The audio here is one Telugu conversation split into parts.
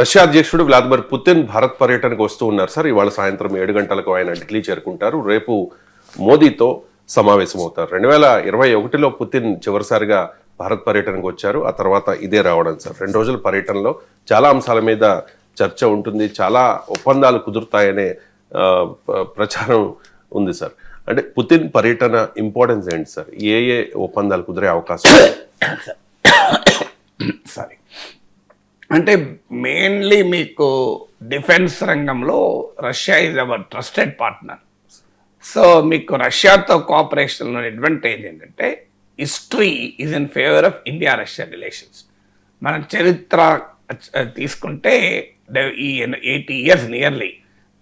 రష్యా అధ్యక్షుడు వ్లాదిమిర్ పుతిన్ భారత్ పర్యటనకు వస్తూ ఉన్నారు సార్. ఇవాళ సాయంత్రం ఏడు గంటలకు ఆయన ఢిల్లీ చేరుకుంటారు. రేపు మోదీతో సమావేశమవుతారు. రెండు వేల ఇరవై ఒకటిలో పుతిన్ చివరిసారిగా భారత్ పర్యటనకు వచ్చారు. ఆ తర్వాత ఇదే రావడం సార్. రెండు రోజుల పర్యటనలో చాలా అంశాల మీద చర్చ ఉంటుంది. చాలా ఒప్పందాలు కుదురుతాయనే ప్రచారం ఉంది సార్. అంటే పుతిన్ పర్యటన ఇంపార్టెన్స్ ఏంటి సార్? ఏ ఏ ఒప్పందాలు కుదిరే అవకాశం? సారీ అంటే మెయిన్లీ మీకు డిఫెన్స్ రంగంలో Russia is our trusted partner so మీకు రష్యాతో కోఆపరేషన్లో అడ్వాంటేజ్ ఏంటంటే history is in favour of India Russia relations మన చరిత్ర తీసుకుంటే ఈ eighty years nearly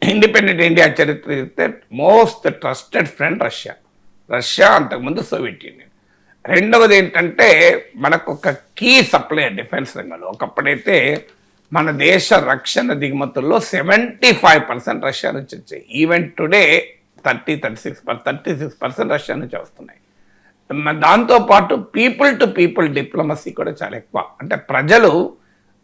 independent India చరిత్ర most trusted friend Russia Russia అంతకుముందు సోవియట్ యూనియన్ రెండవది ఏంటంటే మనకు ఒక కీ సప్లై డిఫెన్స్ రంగంలో. ఒకప్పుడైతే మన దేశ రక్షణ దిగుమతుల్లో సెవెంటీ ఫైవ్ పర్సెంట్ రష్యా నుంచి వచ్చాయి. Even today thirty thirty six thirty six percent Russia నుంచి వస్తున్నాయి. దాంతోపాటు పీపుల్ టు పీపుల్ డిప్లొమసీ కూడా చాలా ఎక్కువ. అంటే ప్రజలు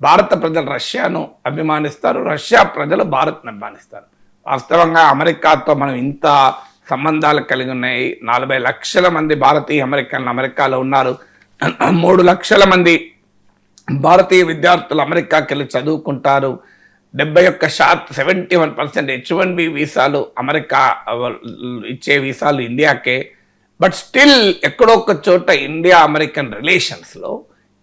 భారత ప్రజలు రష్యాను అభిమానిస్తారు రష్యా ప్రజలు భారత్ను అభిమానిస్తారు. వాస్తవంగా అమెరికాతో మనం ఇంత సంబంధాలు కలిగి ఉన్నాయి. నలభై లక్షల మంది భారతీయ అమెరికన్లు అమెరికాలో ఉన్నారు. మూడు లక్షల మంది భారతీయ విద్యార్థులు అమెరికాకి వెళ్ళి చదువుకుంటారు. డెబ్బై ఒక్క శాత్ seventy one percent H one B వీసాలు అమెరికా ఇచ్చే వీసాలు ఇండియాకే. బట్ స్టిల్ ఎక్కడో ఒక చోట ఇండియా అమెరికన్ రిలేషన్స్లో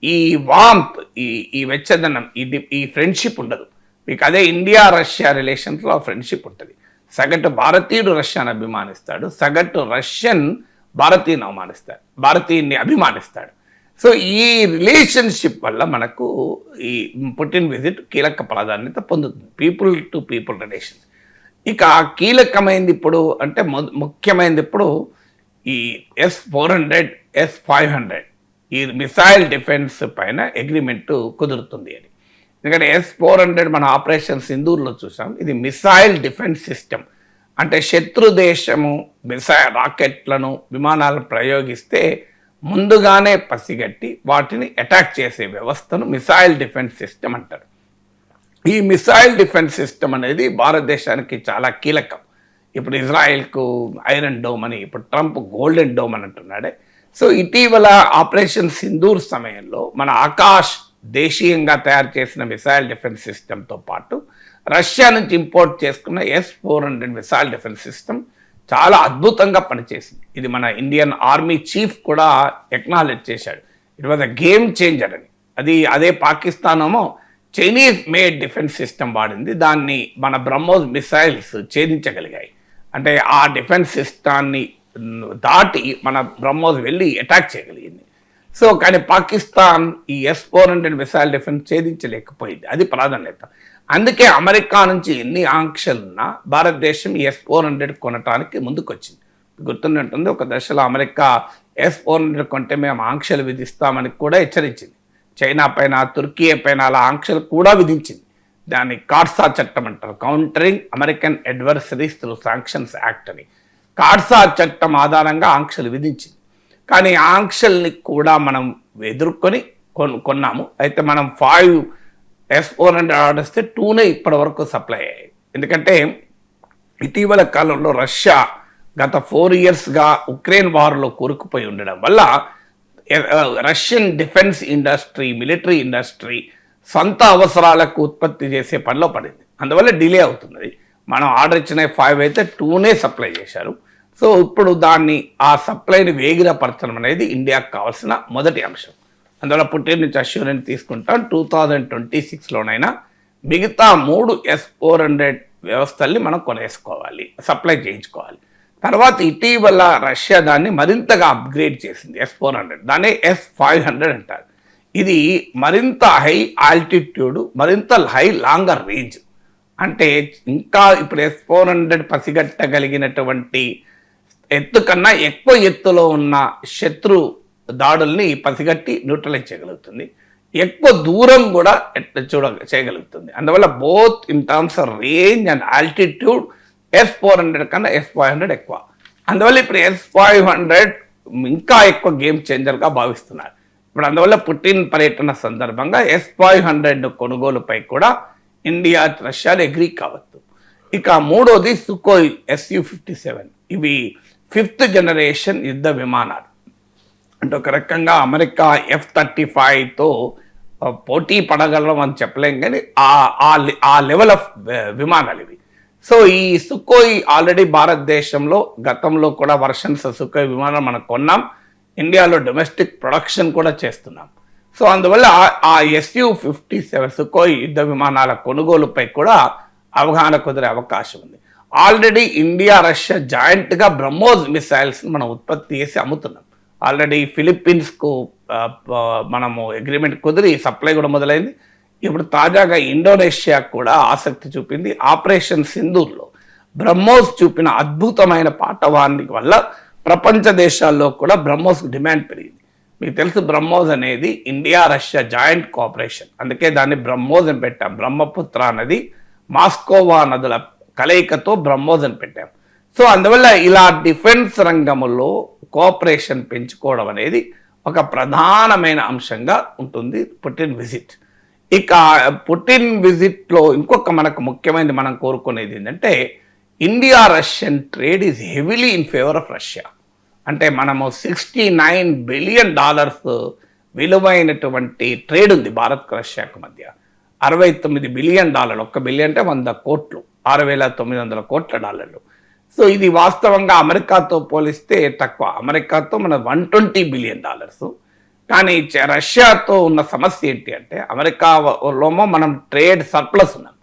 ఈ వాంప్ ఈ ఈ వెచ్చదనం ఈ ఈ ఫ్రెండ్షిప్ ఉండదు. మీకు అదే ఇండియా రష్యా రిలేషన్స్లో ఆ ఫ్రెండ్షిప్ ఉంటుంది. సగటు భారతీయుడు రష్యాను అభిమానిస్తాడు సగటు రష్యన్ భారతీయుని అవమానిస్తాడు భారతీయుని అభిమానిస్తాడు. సో ఈ రిలేషన్షిప్ వల్ల మనకు ఈ పుటిన్ విజిట్ కీలక ప్రాధాన్యత పొందుతుంది. People to people relations. ఇక కీలకమైంది ఇప్పుడు అంటే మొ- ముఖ్యమైనది ఇప్పుడు ఈ S four hundred S five hundred. ఈ మిసైల్ డిఫెన్స్ పైన అగ్రిమెంట్ కుదురుతుంది అని. ఎందుకంటే ఎస్ ఫోర్ హండ్రెడ్ మన ఆపరేషన్ సింధూర్లో చూసాం. ఇది మిసైల్ డిఫెన్స్ సిస్టమ్ అంటే శత్రు దేశము మిసైల్ రాకెట్లను విమానాలను ప్రయోగిస్తే ముందుగానే పసిగట్టి వాటిని అటాక్ చేసే వ్యవస్థను మిసైల్ డిఫెన్స్ సిస్టమ్ అంటారు. ఈ మిసైల్ డిఫెన్స్ సిస్టమ్ అనేది భారతదేశానికి చాలా కీలకం. ఇప్పుడు ఇజ్రాయెల్కు ఐరన్ డోమ్ అని ఇప్పుడు ట్రంప్ గోల్డెన్ డోమ్ అని అంటున్నాడే. సో ఇటీవల ఆపరేషన్ సింధూర్ సమయంలో మన ఆకాష్ దేశీయంగా తయారు చేసిన మిసైల్ డిఫెన్స్ సిస్టమ్తో పాటు రష్యా నుంచి ఇంపోర్ట్ చేసుకున్న S four hundred missile defence system చాలా అద్భుతంగా పనిచేసింది. ఇది మన ఇండియన్ ఆర్మీ చీఫ్ కూడా ఎక్నాలెడ్జ్ చేశాడు. It was a game changer అని. అది అదే పాకిస్తాన్ ఏమో చైనీస్ మేడ్ డిఫెన్స్ సిస్టమ్ వాడింది. దాన్ని మన బ్రహ్మోస్ మిసైల్స్ ఛేదించగలిగాయి. అంటే ఆ డిఫెన్స్ సిస్టాన్ని దాటి మన బ్రహ్మోస్ వెళ్ళి అటాక్ చేయగలిగింది. సో కానీ పాకిస్తాన్ ఈ S four hundred missile defence ఛేదించలేకపోయింది. అది ప్రాధాన్యత. అందుకే అమెరికా నుంచి ఎన్ని ఆంక్షలున్నా భారతదేశం ఈ ఎస్ ఫోర్ హండ్రెడ్ కొనటానికి ముందుకొచ్చింది. గుర్తుంటుంది ఒక దశలో అమెరికా ఎస్ ఫోర్ హండ్రెడ్ కొంటే మేము ఆంక్షలు విధిస్తామని కూడా హెచ్చరించింది. చైనా పైన తుర్కీ పైన అలా ఆంక్షలు కూడా విధించింది. దాన్ని కార్సా చట్టం అంటారు. Countering American adversaries through sanctions act అని. కార్సా చట్టం ఆధారంగా ఆంక్షలు విధించింది. కానీ ఆంక్షల్ని కూడా మనం ఎదుర్కొని కొన్ కొన్నాము. అయితే మనం five S four hundred order ఇస్తే టూనే ఇప్పటి వరకు సప్లై అయ్యాయి. ఎందుకంటే ఇటీవల కాలంలో రష్యా గత ఫోర్ ఇయర్స్గా ఉక్రెయిన్ వార్లో కూరుకుపోయి ఉండడం వల్ల Russian defence industry military industry సొంత అవసరాలకు ఉత్పత్తి చేసే పనిలో పడింది. అందువల్ల డిలే అవుతున్నది. మనం ఆర్డర్ ఇచ్చిన ఫైవ్ అయితే టూనే సప్లై చేశారు. సో ఇప్పుడు దాన్ని ఆ సప్లైని వేగిరపరచడం అనేది ఇండియాకు కావాల్సిన మొదటి అంశం. అందువల్ల పుట్టిన నుంచి అష్యూరెన్స్ తీసుకుంటాం. టూ థౌజండ్ ట్వంటీ సిక్స్లోనైనా మిగతా మూడు ఎస్ ఫోర్ హండ్రెడ్ వ్యవస్థల్ని మనం కొనేసుకోవాలి సప్లై చేయించుకోవాలి. తర్వాత ఇటీవల రష్యా దాన్ని మరింతగా అప్గ్రేడ్ చేసింది ఎస్ ఫోర్ హండ్రెడ్. దాన్ని ఎస్ ఫైవ్ హండ్రెడ్ అంటారు. ఇది మరింత హై ఆల్టిట్యూడ్ మరింత హై లాంగర్ రేంజ్. అంటే ఇంకా ఇప్పుడు ఎస్ ఫోర్ హండ్రెడ్ పసిగట్టగలిగినటువంటి ఎత్తు కన్నా ఎక్కువ ఎత్తులో ఉన్న శత్రు దాడుల్ని పసిగట్టి న్యూట్రలైజ్ చేయగలుగుతుంది. ఎక్కువ దూరం కూడా చూడ చేయగలుగుతుంది. అందువల్ల both in terms of range and altitude S four hundred కన్నా ఎస్ ఫైవ్ హండ్రెడ్ ఎక్కువ. అందువల్ల ఇప్పుడు ఎస్ ఫైవ్ హండ్రెడ్ ఇంకా ఎక్కువ గేమ్ చేంజర్గా భావిస్తున్నారు. ఇప్పుడు అందువల్ల పుటిన్ పర్యటన సందర్భంగా ఎస్ ఫైవ్ హండ్రెడ్ కొనుగోలుపై కూడా ఇండియా రష్యాలు అగ్రీ కావద్దు. ఇక మూడోది సుకోయ్ ఎస్యు ఫిఫ్టీ సెవెన్ ఇవి ఫిఫ్త్ జనరేషన్ యుద్ధ విమానాలు. అంటే ఒక రకంగా అమెరికా ఎఫ్ థర్టీ ఫైవ్తో పోటీ పడగలం అని చెప్పలేం కానీ ఆ ఆ లెవెల్ ఆఫ్ విమానాలు ఇవి. సో ఈ సుఖోయ్ ఆల్రెడీ భారతదేశంలో గతంలో కూడా వర్షన్స్ సుఖోయ్ విమానం మనం కొన్నాం. ఇండియాలో డొమెస్టిక్ ప్రొడక్షన్ కూడా చేస్తున్నాం. సో అందువల్ల ఆ- ఆ ఎస్యు ఫిఫ్టీ సెవెన్ సుఖోయ్ యుద్ధ విమానాల కొనుగోలుపై కూడా అవగాహన కుదిరే అవకాశం ఉంది. ఆల్రెడీ ఇండియా రష్యా జాయింట్గా బ్రహ్మోస్ మిసైల్స్ని మనం ఉత్పత్తి చేసి అమ్ముతున్నాం. ఆల్రెడీ ఫిలిప్పీన్స్కు మనము అగ్రిమెంట్ కుదిరి సప్లై కూడా మొదలైంది. ఇప్పుడు తాజాగా ఇండోనేషియా కూడా ఆసక్తి చూపింది. ఆపరేషన్ సింధూర్లో బ్రహ్మోస్ చూపిన అద్భుతమైన పాఠవాన్ని వల్ల ప్రపంచ దేశాల్లో కూడా బ్రహ్మోస్ డిమాండ్ పెరిగింది. మీకు తెలుసు బ్రహ్మోస్ అనేది ఇండియా రష్యా జాయింట్ కోఆపరేషన్. అందుకే దాన్ని బ్రహ్మోస్ అని పెట్టాం. బ్రహ్మపుత్ర నది మాస్కోవా నదుల కలయికతో బ్రహ్మోజన్ పెట్టారు. సో అందువల్ల ఇలా డిఫెన్స్ రంగంలో కోఆపరేషన్ పెంచుకోవడం అనేది ఒక ప్రధానమైన అంశంగా ఉంటుంది పుటిన్ విజిట్. ఇక పుటిన్ విజిట్లో ఇంకొక మనకు ముఖ్యమైనది మనం కోరుకునేది ఏంటంటే India Russian trade is heavily in favour of Russia అంటే మనము సిక్స్టీ నైన్ బిలియన్ డాలర్స్ విలువైనటువంటి ట్రేడ్ ఉంది భారత్ రష్యాకు మధ్య. అరవై తొమ్మిది బిలియన్ డాలర్లు ఒక్క బిలియన్ అంటే వంద కోట్లు. ఆరు వేల తొమ్మిది వందల కోట్ల డాలర్లు. సో ఇది వాస్తవంగా అమెరికాతో పోలిస్తే తక్కువ. అమెరికాతో మన వన్ ట్వంటీ బిలియన్ డాలర్స్. కానీ రష్యాతో ఉన్న సమస్య ఏంటి అంటే అమెరికాలోమో మనం ట్రేడ్ సర్ప్లస్ ఉన్నాం.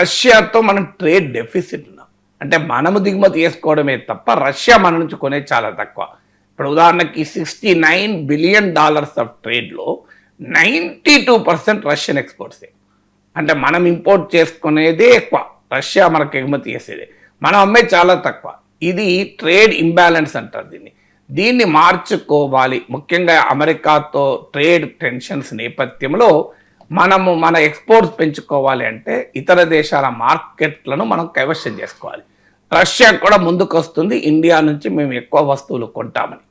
రష్యాతో మనం ట్రేడ్ డెఫిసిట్ ఉన్నాం. అంటే మనము దిగుమతి చేసుకోవడమే తప్ప రష్యా మన నుంచి కొనే చాలా తక్కువ. ఇప్పుడు ఉదాహరణకి sixty nine billion dollars of ట్రేడ్లో ninety two percent Russian ఎక్స్పోర్ట్సే. అంటే మనం ఇంపోర్ట్ చేసుకునేదే ఎక్కువ. రష్యా మనకు ఎగుమతి చేసేది. మనం అమ్మే చాలా తక్కువ. ఇది ట్రేడ్ ఇంబ్యాలెన్స్ అంటారు దీన్ని. దీన్ని మార్చుకోవాలి. ముఖ్యంగా అమెరికాతో ట్రేడ్ టెన్షన్స్ నేపథ్యంలో మనము మన ఎక్స్పోర్ట్స్ పెంచుకోవాలి అంటే ఇతర దేశాల మార్కెట్లను మనం కైవశం చేసుకోవాలి. రష్యా కూడా ముందుకు వస్తుంది ఇండియా నుంచి మేము ఎక్కువ వస్తువులు కొంటామని.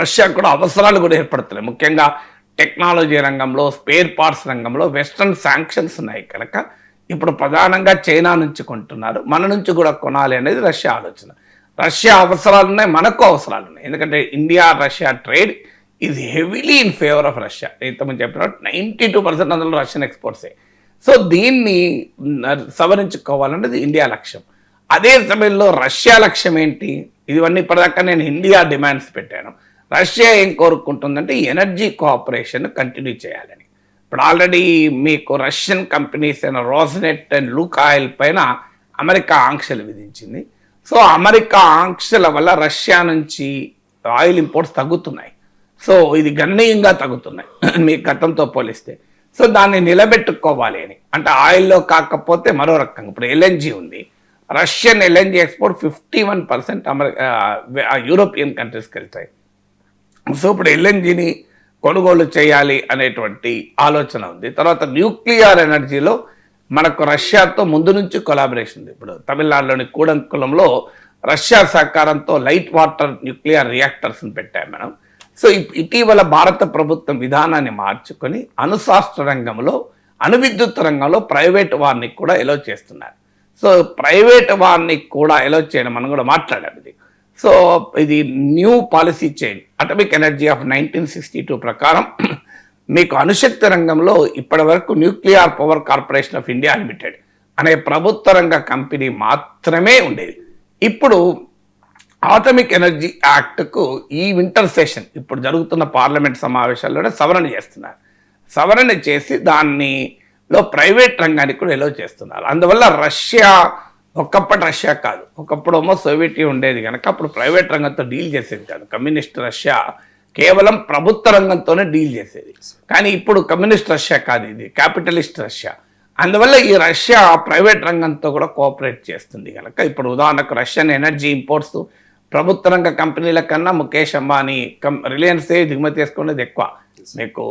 రష్యా కూడా అవసరాలు కూడా ఏర్పడుతున్నాయి. ముఖ్యంగా టెక్నాలజీ రంగంలో స్పేర్ పార్ట్స్ రంగంలో వెస్ట్రన్ శాంక్షన్స్ ఉన్నాయి కనుక ఇప్పుడు ప్రధానంగా చైనా నుంచి కొంటున్నారు. మన నుంచి కూడా కొనాలి అనేది రష్యా ఆలోచన. రష్యా అవసరాలు ఉన్నాయి మనకు అవసరాలు ఉన్నాయి. ఎందుకంటే India Russia trade is heavily in favour of Russia ఇంతకుముందు చెప్పినట్టు నైంటీ టూ పర్సెంట్ అందులో రష్యన్ ఎక్స్పోర్ట్సే సో దీన్ని సవరించుకోవాలన్నది ఇండియా లక్ష్యం. అదే సమయంలో రష్యా లక్ష్యం ఏంటి? ఇవన్నీ ఇప్పటిదాకా నేను ఇండియా డిమాండ్స్ పెట్టాను. రష్యా ఏం కోరుకుంటుందంటే ఎనర్జీ కోఆపరేషన్ కంటిన్యూ చేయాలని. ఇప్పుడు ఆల్రెడీ మీకు రష్యన్ కంపెనీస్ అయిన రోస్నెట్ అండ్ లూక్ ఆయిల్ పైన అమెరికా ఆంక్షలు విధించింది. సో అమెరికా ఆంక్షల వల్ల రష్యా నుంచి ఆయిల్ ఇంపోర్ట్స్ తగ్గుతున్నాయి. సో ఇది గణనీయంగా తగ్గుతున్నాయి. మీ గతంతో పోలిస్తే. సో దాన్ని నిలబెట్టుకోవాలి అని. అంటే ఆయిల్లో కాకపోతే మరో రకంగా. ఇప్పుడు ఎల్ఎన్జి ఉంది. Russian LNG export fifty one percent America European కంట్రీస్కి వెళ్తాయి. సో ఇప్పుడు ఎల్ఎన్జిని కొనుగోలు చేయాలి అనేటువంటి ఆలోచన ఉంది. తర్వాత న్యూక్లియర్ ఎనర్జీలో మనకు రష్యాతో ముందు నుంచి కొలాబరేషన్ ఉంది. ఇప్పుడు తమిళనాడులోని కూడంకులంలో రష్యా సహకారంతో లైట్ వాటర్ న్యూక్లియర్ రియాక్టర్స్ని పెట్టాం మనం. సో ఇటీవల భారత ప్రభుత్వం విధానాన్ని మార్చుకొని అణుశాస్త్ర రంగంలో అణువిద్యుత్ రంగంలో ప్రైవేట్ వారిని కూడా ఎలో చేస్తున్నారు. సో ప్రైవేట్ వారిని కూడా ఎలో చేయడం మనం కూడా మాట్లాడాం ఇది. సో ఇది new policy change. Atomic energy of nineteen sixty two ప్రకారం మీకు అణుశక్తి రంగంలో ఇప్పటి వరకు nuclear power corporation of India limited అనే ప్రభుత్వ రంగ కంపెనీ మాత్రమే ఉండేది. ఇప్పుడు ఆటమిక్ ఎనర్జీ యాక్ట్కు ఈ వింటర్ సెషన్ ఇప్పుడు జరుగుతున్న పార్లమెంట్ సమావేశాల్లోనే సవరణ చేస్తున్నారు. సవరణ చేసి దాన్ని లో ప్రైవేట్ రంగానికి కూడా ఎలో చేస్తున్నారు. అందువల్ల రష్యా ఒకప్పటి రష్యా కాదు. ఒకప్పుడు ఏమో సోవియట్ ఉండేది కనుక అప్పుడు ప్రైవేట్ రంగంతో డీల్ చేసేది కాదు. కమ్యూనిస్ట్ రష్యా కేవలం ప్రభుత్వ రంగంతోనే డీల్ చేసేది. కానీ ఇప్పుడు కమ్యూనిస్ట్ రష్యా కాదు ఇది క్యాపిటలిస్ట్ రష్యా. అందువల్ల ఈ రష్యా ప్రైవేట్ రంగంతో కూడా కోఆపరేట్ చేస్తుంది కనుక ఇప్పుడు ఉదాహరణకు రష్యన్ ఎనర్జీ ఇంపోర్ట్స్ ప్రభుత్వ రంగ కంపెనీల కన్నా ముఖేష్ అంబానీ కం రిలయన్స్ దిగుమతి చేసుకునేది ఎక్కువ. మీకు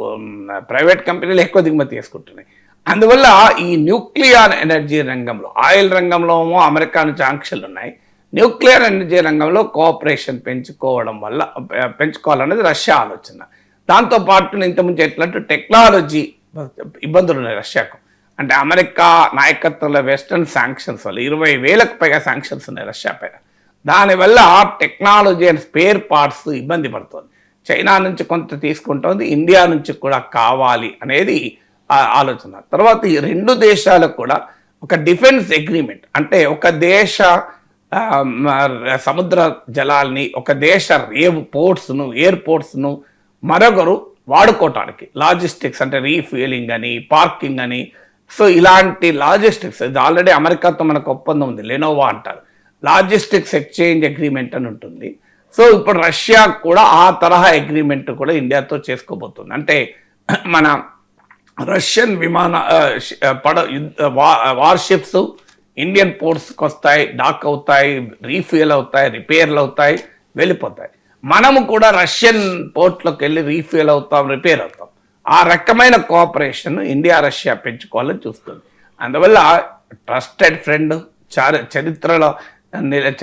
ప్రైవేట్ కంపెనీలు ఎక్కువ దిగుమతి చేసుకుంటున్నాయి. అందువల్ల ఈ న్యూక్లియర్ ఎనర్జీ రంగంలో ఆయిల్ రంగంలో ఏమో అమెరికా నుంచి ఆంక్షలు ఉన్నాయి. న్యూక్లియర్ ఎనర్జీ రంగంలో కోఆపరేషన్ పెంచుకోవడం వల్ల పెంచుకోవాలనేది రష్యా ఆలోచన. దాంతో పాటు ఇంతకుముందు ఎట్లాంటి టెక్నాలజీ ఇబ్బందులు ఉన్నాయి రష్యాకు. అంటే అమెరికా నాయకత్వంలో వెస్టర్న్ శాంక్షన్స్ వల్ల ఇరవై వేలకు పైగా శాంక్షన్స్ ఉన్నాయి రష్యా పైన. దానివల్ల టెక్నాలజీ అండ్ స్పేర్ పార్ట్స్ ఇబ్బంది పడుతుంది. చైనా నుంచి కొంత తీసుకుంటుంది ఇండియా నుంచి కూడా కావాలి అనేది ఆలోచన. తర్వాత ఈ రెండు దేశాలకు కూడా ఒక డిఫెన్స్ అగ్రిమెంట్ అంటే ఒక దేశ సముద్ర జలాల్ని ఒక దేశ రేవ్ పోర్ట్స్ను ఎయిర్పోర్ట్స్ను మరొకరు వాడుకోవటానికి. లాజిస్టిక్స్ అంటే రీఫ్యూలింగ్ అని పార్కింగ్ అని. సో ఇలాంటి లాజిస్టిక్స్ ఇది ఆల్రెడీ అమెరికాతో మనకు ఒప్పందం ఉంది లెనోవా అంటారు. లాజిస్టిక్స్ ఎక్స్చేంజ్ అగ్రిమెంట్ అని ఉంటుంది. సో ఇప్పుడు రష్యా కూడా ఆ తరహా అగ్రిమెంట్ కూడా ఇండియాతో చేసుకోబోతుంది. అంటే మన రష్యన్ విమాన పడ యుద్ధ వార్షిప్స్ ఇండియన్ పోర్ట్స్కి వస్తాయి డాక్ అవుతాయి రీఫ్యూల్ అవుతాయి రిపేర్లు అవుతాయి వెళ్ళిపోతాయి. మనము కూడా రష్యన్ పోర్ట్లోకి వెళ్ళి రీఫ్యూల్ అవుతాం రిపేర్ అవుతాం. ఆ రకమైన కోఆపరేషన్ ఇండియా రష్యా పెంచుకోవాలని చూస్తుంది. అందువల్ల ట్రస్టెడ్ ఫ్రెండ్ చార చరిత్రలో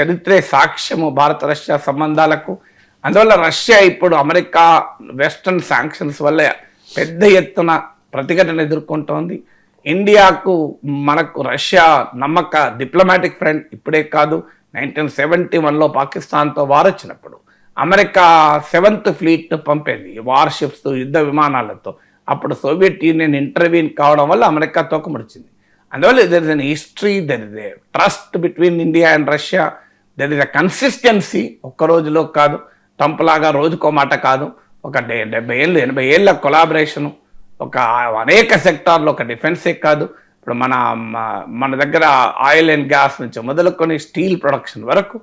చరిత్రే సాక్ష్యము భారత రష్యా సంబంధాలకు. అందువల్ల రష్యా ఇప్పుడు అమెరికా వెస్టర్న్ శాంక్షన్స్ వల్ల పెద్ద ఎత్తున ప్రతిఘటన ఎదుర్కొంటోంది. ఇండియాకు మనకు రష్యా నమ్మక డిప్లొమాటిక్ ఫ్రెండ్ ఇప్పుడే కాదు. నైన్టీన్ సెవెంటీ వన్లో పాకిస్తాన్తో వారొచ్చినప్పుడు అమెరికా సెవెంత్ ఫ్లీట్ పంపేది. వార్షిప్స్ యుద్ధ విమానాలతో. అప్పుడు సోవియట్ యూనియన్ ఇంటర్వ్యూన్ కావడం వల్ల అమెరికా తోకముడిచింది. అందువల్ల there is an history there is a trust between India and Russia there is a consistency ఒక్క రోజులో కాదు. ట్రంప్ లాగా రోజుకో మాట కాదు. ఒక డె- డెబ్బై ఏళ్ళు ఎనభై ఏళ్ళ కొలాబరేషను ఒక అనేక సెక్టార్లో ఒక డిఫెన్సే కాదు. ఇప్పుడు మన మన దగ్గర ఆయిల్ అండ్ గ్యాస్ నుంచి మొదలుకొని స్టీల్ ప్రొడక్షన్ వరకు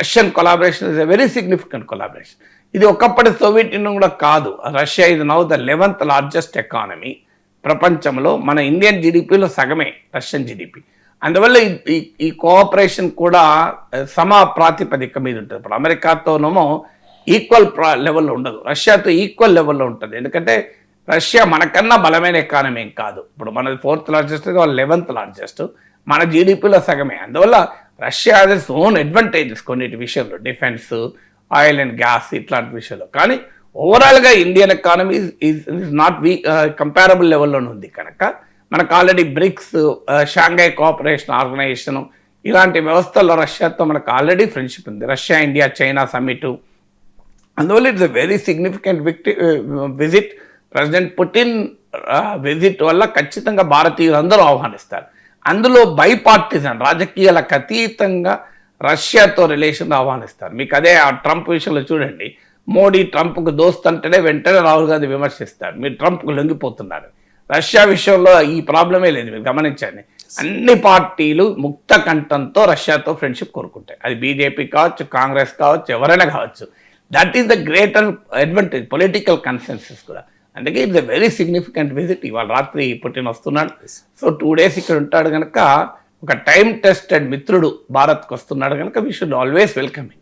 Russian collaboration is a very significant collaboration. ఇది ఒకప్పటి సోవియట్ యూనియన్ కూడా కాదు. రష్యా ఇది now the eleventh largest economy ప్రపంచంలో మన ఇండియన్ జీడిపిలో సగమే రష్యన్ జీడిపి. అందువల్ల ఈ- ఈ కోఆపరేషన్ కూడా సమ ప్రాతిపదిక మీద ఉంటుంది. ఇప్పుడు అమెరికాతోనేమో ఈక్వల్ ప్రా లెవెల్లో ఉండదు. రష్యాతో ఈక్వల్ లెవెల్లో ఉంటుంది. ఎందుకంటే రష్యా మనకన్నా బలమైన ఎకానమీ కాదు. ఇప్పుడు మనది ఫోర్త్ లార్జెస్ట్ వాళ్ళు లెవెన్త్ లార్జెస్ట్ మన జీడిపిలో సగమే. అందువల్ల రష్యా హాజ్ ఓన్ అడ్వాంటేజెస్ కొన్నిటి విషయంలో. డిఫెన్స్ ఆయిల్ అండ్ గ్యాస్ ఇట్లాంటి విషయంలో. కానీ ఓవరాల్గా Indian economy is not we comparable లెవెల్లోనే ఉంది కనుక. మనకు already BRICS Shanghai cooperation organisation ఇలాంటి వ్యవస్థల్లో రష్యాతో మనకు ఆల్రెడీ ఫ్రెండ్షిప్ ఉంది. రష్యా ఇండియా చైనా సమ్మిట్ అందువల్ల ఇట్స్ ఎ వెరీ సిగ్నిఫికెంట్ విక్టి విజిట్ ప్రెసిడెంట్ పుటిన్ విజిట్ వల్ల ఖచ్చితంగా భారతీయులందరూ ఆహ్వానిస్తారు. అందులో బైపార్టిజన్ రాజకీయాలకు అతీతంగా రష్యాతో రిలేషన్ ఆహ్వానిస్తారు. మీకు అదే ఆ ట్రంప్ విషయంలో చూడండి. మోడీ ట్రంప్కు దోస్త్ అంటేనే వెంటనే రాహుల్ గాంధీ విమర్శిస్తారు. మీరు ట్రంప్కు లొంగిపోతున్నారు. రష్యా విషయంలో ఈ ప్రాబ్లమే లేదు. మీరు గమనించండి. అన్ని పార్టీలు ముక్త కంఠంతో రష్యాతో ఫ్రెండ్షిప్ కోరుకుంటాయి. అది బీజేపీ కావచ్చు కాంగ్రెస్ కావచ్చు ఎవరైనా కావచ్చు. That is the greater advantage political consensus కూడా. అందుకే it's a very significant visit. ఇవాళ రాత్రి పుట్టిన వస్తున్నాడు. సో టూ డేస్ ఇక్కడ ఉంటాడు కనుక ఒక టైం టెస్టెడ్ మిత్రుడు భారత్కి వస్తున్నాడు కనుక వీ షుడ్ ఆల్వేస్ వెల్కమింగ్